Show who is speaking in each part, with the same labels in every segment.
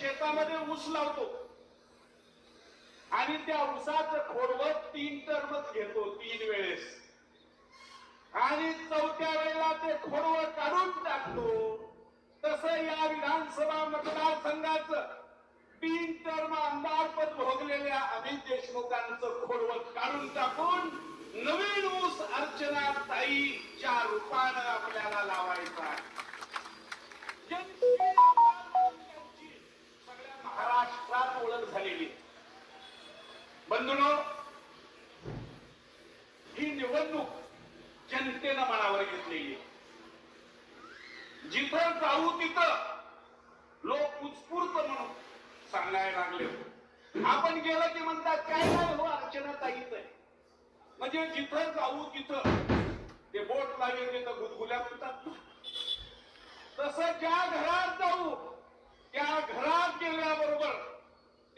Speaker 1: शेतामध्ये ऊस लावतो. आणि त्या ऊसाचं खोडवत तीन टर्मच घेतो तीन वेळेस. आणि चौथ्या वेळेला ते खोडवं काढून टाकतो. तस या विधानसभा मतदारसंघाचं तीन टर्म आमदारपद भोगलेल्या अमित देशमुखांचं खोडवत काढून टाकून नवीन ऊस अर्चना ताईच्या रूपानं आपल्याला लावायचा महाराष्ट्रात ओळख झालेली बंधुनो ही निवडणूक जनतेनं मनावर घेतलेली जिथं जाऊ तिथं लोक उत्स्फूर्त म्हणून सांगायला लागले. आपण गेलं की म्हणतात काय नाही हो अर्चना ताईत आहे. म्हणजे जिथं जाऊ तिथं ते बोट लागेल तिथं गुदगुल्या म्हणतात तसं ज्या घरात जाऊ त्या घरात गेल्याबरोबर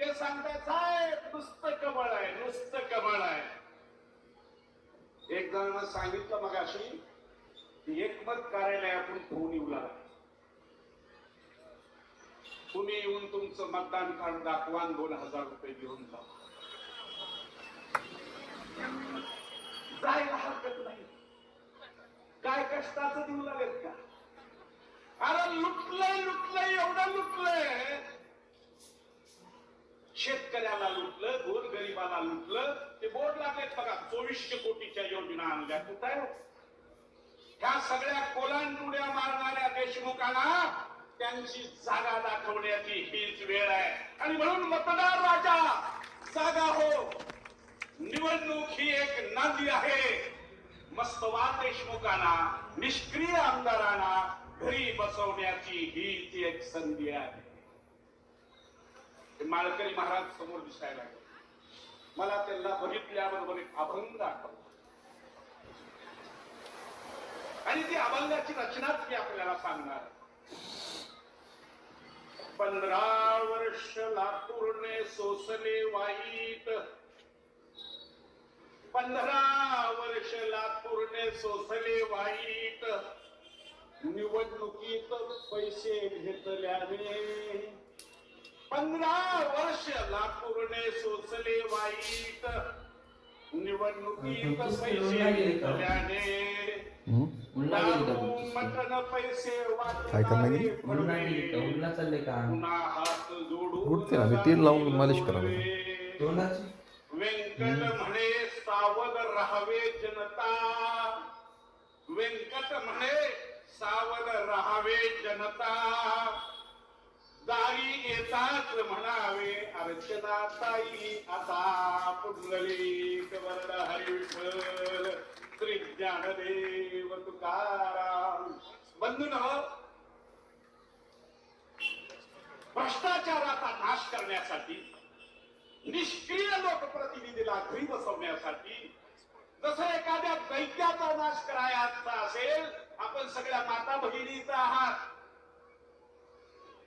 Speaker 1: ते सांगतात साहेब नुसतं कमळ आहे नुसतं कमळ आहे. एक जणांना सांगितलं मग अशी एकमत कार्यालयातून फोन येऊ लागला. तुम्ही येऊन तुमचं मतदान कार्ड दाखवा दोन हजार रुपये घेऊन जा. जायला हरकत नाही. काय कष्टाचं देऊ लागेल का? अरे लुटलंय लुटलंय एवढं लुटलंय. शेतकऱ्याला लुटलं गोर लुटलं. ते बोर्ड लागलेत बघा चोवीसशे कोटीच्या योजना आणल्या. कुठं आहे? ह्या सगळ्या कोलांडुड्या मारणाऱ्या देशमुखांना त्यांची जागा दाखवण्याची हीच वेळ आहे. आणि म्हणून मतदार राजा जागा हो. निवडणूक ही एक नांदी आहे. मस्तवा देशमुखांना निष्क्रिय आमदारांना घरी बसवण्याची हीच एक संधी आहे. ते माळकरी महाराज समोर दिसायला लागले. मला त्यांना बघितल्याबरोबर एक अभंग आठवला. आणि ती अभंगाची रचनाच मी आपल्याला सांगणार. पंधरा वर्ष लातूरने सोसले वाईट. पंधरा वर्ष लातूरने सोसले वाईट. निवडणुकीत पैसे घेतल्याने पंधरा वर्ष लातूरने सोसले वाईट. निवडणुकीत पैसे घेतल्याने पैसे पुन्हा हात जोडून
Speaker 2: तेल लावून मालिश करावी.
Speaker 1: व्यंकट म्हणे सावध राहावे जनता. व्यंकट म्हणे सावध राहावे जनता. दारी येतात म्हणावे अर्चना ताई आता पुंडलिक वरद हरी विठ्ठल श्री ज्ञानदेव तुकाराम. बंधून भ्रष्टाचाराचा नाश करण्यासाठी निष्क्रिय लोकप्रतिनिधीला घरी बसवण्यासाठी जसं एखाद्या दैत्याचा नाश करायचा असेल आपण सगळ्या माता भगिनीचा आहात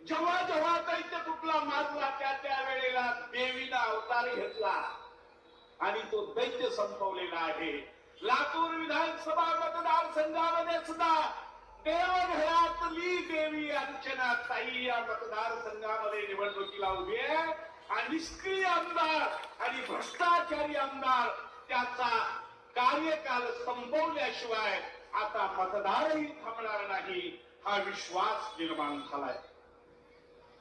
Speaker 1: जेव्हा जेव्हा दैत्य तुटला मारला त्या त्या वेळेला देवीला अवतार घेतला. आणि तो दैत्य संपवलेला आहे. लातूर विधानसभा मतदारसंघामध्ये सुद्धा देवघरातली देवी अर्चना ताई या मतदारसंघामध्ये निवडणुकीला उभी आहे. आणि निष्क्रिय आमदार आणि भ्रष्टाचारी आमदार त्याचा कार्यकाल संपवल्याशिवाय आता मतदारही थांबणार नाही हा विश्वास निर्माण झालाय.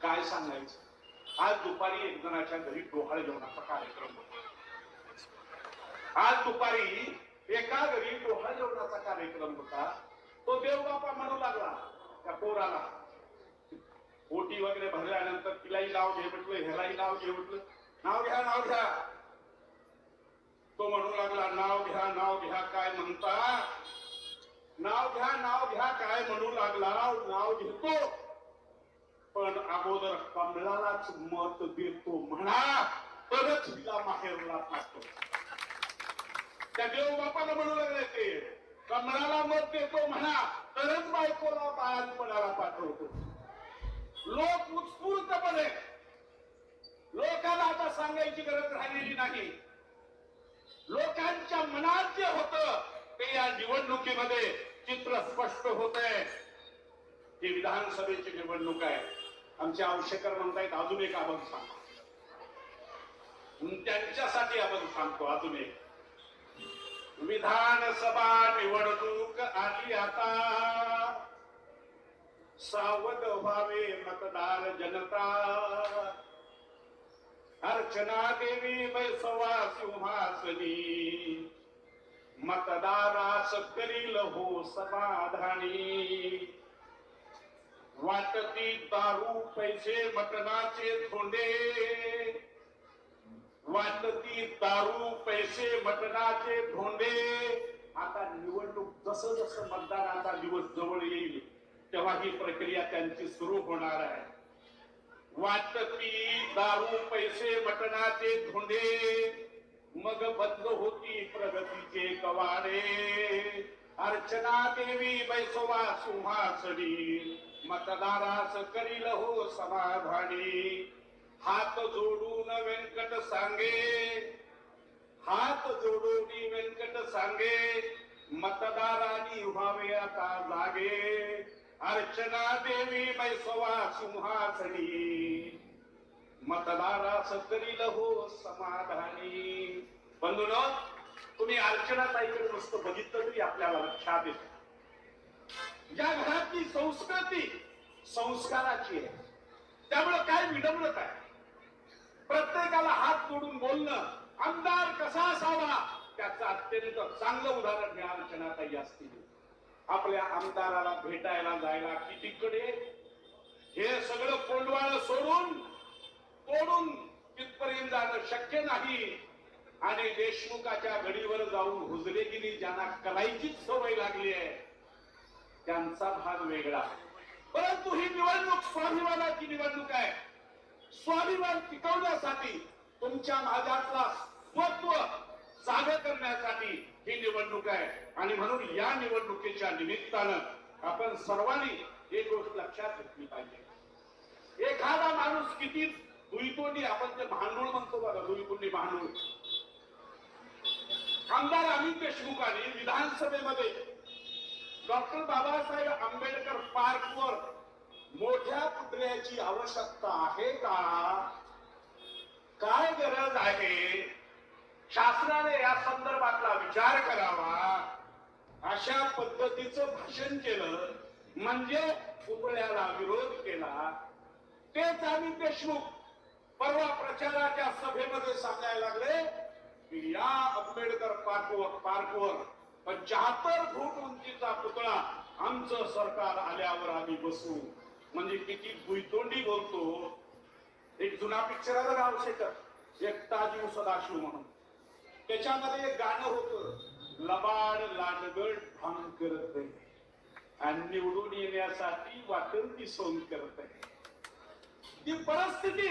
Speaker 1: काय सांगायचं? आज दुपारी एक जणाच्या घरी डोहाळ जेवणाचा कार्यक्रम होता. आज दुपारी एका घरी डोहाळ जेवणाचा कार्यक्रम होता. तो देवबापा म्हणू लागला त्या पोराला ओटी वगैरे भरल्यानंतर तिलाही नाव घे म्हटलं ह्यालाही नाव घे म्हटलं. नाव घ्या नाव घ्या. तो म्हणू लागला नाव घ्या नाव घ्या काय म्हणता? नाव घ्या नाव घ्या काय म्हणू लागला नाव घेतो. पण अगोदर कमळालाच मत देतो म्हणा तरच तिला माहेरला पाठतो त्या देव बापाला म्हणू लागले ते कमळाला मत देतो म्हणा तरच बायकोला बाळांपणाला पाठवतो. लोक उत्स्फूर्तपणे लोकांना आता सांगायची गरज राहिलेली नाही. लोकांच्या मनात जे होत ते या निवडणुकीमध्ये चित्र स्पष्ट होत आहे ही विधानसभेची निवडणूक आहे. आमचे आवश्यकर म्हणतायत अजून एक अभंग सांगतो त्यांच्यासाठी अभंग सांगतो अजून एक. विधानसभा निवडणूक आली आता. सावध व्हावे मतदार जनता. अर्चना देवी बैसवा सिंहासनी मतदारास करील हो समाधानी. वाटती दारू पैसे मटणाचे धोंडे. वाटती दारू पैसे मटणाचे धोंडे. आता निवडणूक जसं जसं मतदानाचा दिवस जवळ येईल तेव्हा ही प्रक्रिया त्यांची सुरू होणार आहे. वाटती दारू पैसे मटणाचे धोंडे. मग बंद होती प्रगतीचे कवाडे. अर्चना देवी बैसोबा सिंहासनी. मतदारास करील हो समाधानी. हात जोडून व्यंकट सांगे. हात जोडून व्यंकट सांगे. मतदारानी व्हावे आता जागे अर्चना देवी मैसवा सिंहासनी. मतदारास करील हो समाधानी. बंधून तुम्ही अर्चना ताईकडे नुसतं बघितलं तरी आपल्याला लक्षात येतं. या घरातली संस्कृती संस्काराची आहे. त्यामुळे काय विडंबत आहे? प्रत्येकाला हात जोडून बोलणं आमदार कसा असावा त्याचं अत्यंत चांगलं उदाहरण या अर्चनाताई असतील. आपल्या आमदाराला भेटायला जायला कितीकडे? हे सगळं कोंडवाळ सोडून तोडून तिथपर्यंत जाणं शक्य नाही. आणि देशमुखाच्या घडीवर जाऊन हुजरेगिरी ज्यांना करायचीच सवय लागली आहे त्यांचा भाग वेगळा. परंतु ही निवडणूक स्वाभिमानाची निवडणूक आहे. स्वाभिमान टिकवण्यासाठी तुमच्या माझ्यातला स्वत्व जाग करण्यासाठी ही निवडणूक आहे. आणि म्हणून या निवडणुकीच्या निमित्तानं आपण सर्वांनी एक गोष्ट लक्षात घेतली पाहिजे. एखादा माणूस किती दुईतोंडी आपण ते भांडूळ म्हणतो बघा दुईतोंडी भांडूळ. आमदार अमित देशमुखांनी विधानसभेमध्ये डॉक्टर बाबासाहेब आंबेडकर पार्क वर मोठ्या पुतळ्याची आवश्यकता आहे का? काय गरज आहे? शासनाने या संदर्भातला विचार करावा. अशा पद्धतीचं भाषण केलं म्हणजे पुतळ्याला विरोध केला. तेच आम्ही देशमुख परवा प्रचाराच्या सभेमध्ये सांगायला लागले की या आंबेडकर पार्कवर पार्कवर पंच्याहत्तर फूट उंचीचा पुतळा आमचं सरकार आल्यावर आम्ही बसू. म्हणजे किती भुईतोंडी बोलतो. एक जुना पिक्चर आलं नाव शेखर. एक ताजीव सदाशिव म्हणून. त्याच्यामध्ये एक गाणं होतं. लबाड लाडगड भांग करत नाही आणि निवडून येण्यासाठी वाटेल ती सोन करत आहे. ती परिस्थिती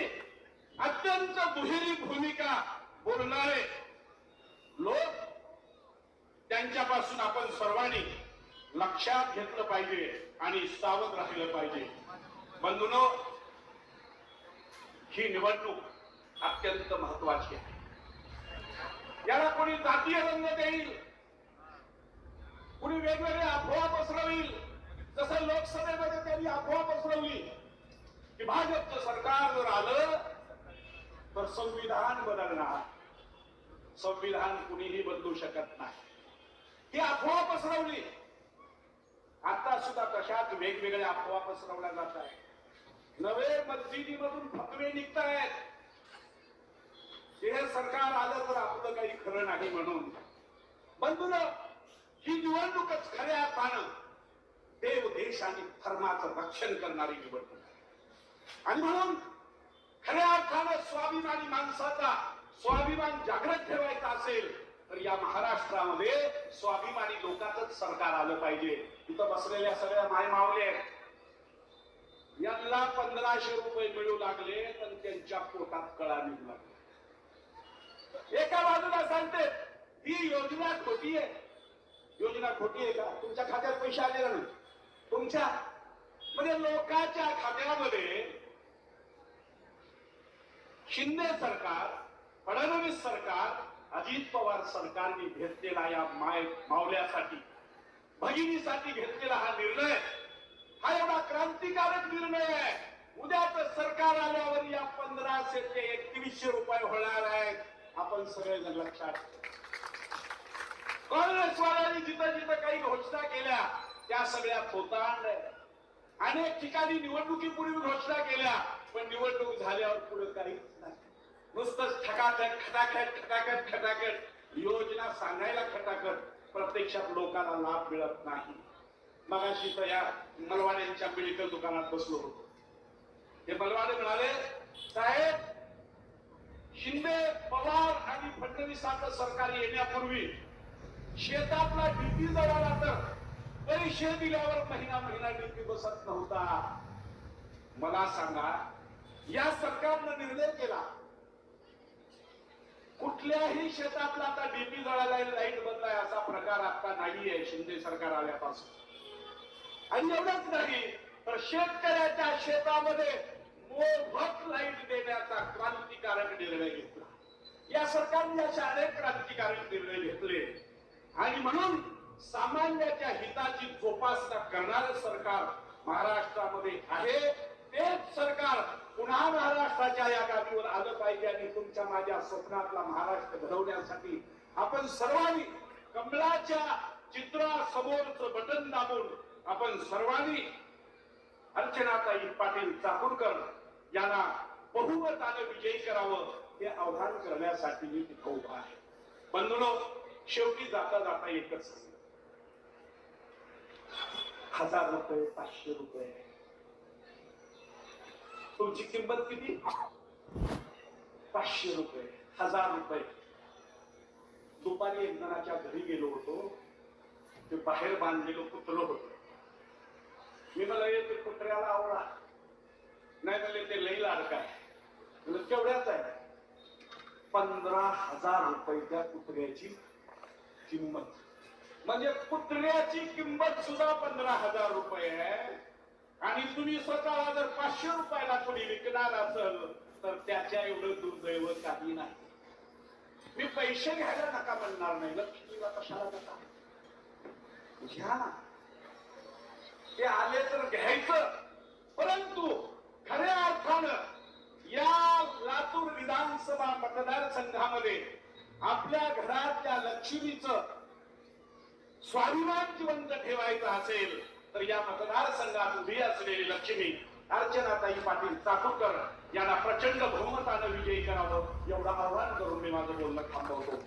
Speaker 1: अत्यंत दुहेरी भूमिका बोलणारे लोक त्यांच्यापासून आपण सर्वांनी लक्षात घेतलं पाहिजे आणि सावध राहिलं पाहिजे. बंधुनो ही निवडणूक अत्यंत महत्वाची आहे. याला कोणी जातीय रंग देईल? कुणी वेगवेगळे अफवा पसरवील? जसं लोकसभेमध्ये त्यांनी अफवा पसरवली की भाजपचं सरकार जर आलं तर संविधान बदलणार. संविधान कुणीही बदलू शकत नाही. ही अफवा पसरवली. आता सुद्धा तशाच वेगवेगळ्या अफवा पसरवल्या जात आहेत. नवे मस्जिदीमधून फतवे निघत आहेत हे सरकार आलं तर आपलं काही खरं नाही म्हणून. बंधुन ही निवडणूकच खऱ्या अर्थानं देव देश आणि धर्माचं रक्षण करणारी निवडणूक आणि म्हणून खऱ्या अर्थानं स्वाभिमानी माणसाचा स्वाभिमान जागृत ठेवायचा असेल तर या महाराष्ट्रामध्ये स्वाभिमानी लोकांचंच सरकार आलं पाहिजे. इथं बसलेल्या सगळ्या माय मावले आहेत. यांना पंधराशे रुपये मिळू लागले तर त्यांच्या पोटात कळा निघू लागले. एका बाजूला सांगते ही योजना खोटी आहे. योजना खोटी आहे का? तुमच्या खात्यात पैसे आले नाही. तुमच्या म्हणजे लोकांच्या खात्यामध्ये शिंदे सरकार फडणवीस सरकार अजित पवार सरकारने घेतलेला या माय मावल्यासाठी भगिनीसाठी घेतलेला हा निर्णय हा एवढा क्रांतिकारक निर्णय आहे. उद्या तर सरकार आल्यावर या पंधराशे ते एकवीसशे रुपये होणार आहेत. आपण सगळेजण लक्षात काँग्रेसवाल्यांनी जिथं जिथं काही घोषणा केल्या त्या सगळ्या खोतांड अनेक ठिकाणी निवडणुकीपूर्वी घोषणा केल्या पण निवडणूक झाल्यावर पुढे काहीच नाही. नुसतंच खटाखट खटाखट खटाखट खटाखट. योजना सांगायला खटाखट. प्रत्यक्षात लोकांना लाभ मिळत नाही. मगाशी तर या मलवाड्यांच्या मेडिकल दुकानात बसलो होतो. हे मलवाडे म्हणाले साहेब शिंदे पवार आणि फडणवीसांचं सरकार येण्यापूर्वी शेतातला डीपी जळाला तर पैसे दिल्यावर महिना महिना डीपी बसत नव्हता. मला सांगा या सरकारनं निर्णय केला कुठल्याही शेतातला आता डीपी जळाला लाइट बंद आहे असा प्रकार आता नाहीये शिंदे सरकार आल्यापासून. आणि एवढंच नाही तर शेतकऱ्याच्या शेतामध्ये मोफत लाइट देण्याचा क्रांतिकारक निर्णय घेतला. या सरकारने असे अनेक क्रांतिकारक निर्णय घेतले. आणि म्हणून सामान्याच्या हिताची जोपासना करणार सरकार महाराष्ट्रामध्ये आहे तेच महाराष्ट्राच्या या गादीवर आलं पाहिजे आणि तुमच्या माझ्या स्वप्नातला महाराष्ट्र घडवण्यासाठी आपण सर्वांनी कमलाच्या चित्रासमोरच बटन दाबून आपण सर्वांनी अर्चनाताई पाटील चाकूरकर यांना बहुमतानं विजयी करावं हे आव्हान करण्यासाठी मी तिथं उभा आहे. बंधुनो शेवटी जाता जाता एकच हजार रुपये पाचशे रुपये. तुमची किंमत किती? पाचशे रुपये. हजार रुपये. दुपारी एक जणाच्या घरी गेलो होतो. ते बाहेर बांधलेलं कुत्र होतं? मी मला ते कुत्र्याला आवडा नाही म्हणले ते लई लाडका आहे. केवढ्याच आहे? पंधरा हजार रुपये त्या कुत्र्याची किंमत. म्हणजे कुत्र्याची किंमत सुद्धा पंधरा हजार रुपये आहे. आणि तुम्ही स्वतःला जर पाचशे रुपयाला कोणी विकणार असेल तर त्याच्या एवढं दुर्दैव काही नाही. मी पैसे घ्यायला नका म्हणणार नाही. लक्ष्मीला कशाला नका. घ्या. ना ते आले तर घ्यायचं. परंतु खऱ्या अर्थानं या लातूर विधानसभा मतदारसंघामध्ये आपल्या घरातल्या लक्ष्मीचं स्वाभिमान जिवंत ठेवायचा असेल तर या मतदारसंघात उभी असलेली लक्ष्मी अर्चनाताई पाटील चाकूरकर यांना प्रचंड बहुमतानं विजयी करावं एवढं आव्हान करून मी माझं बोलणं थांबवतो.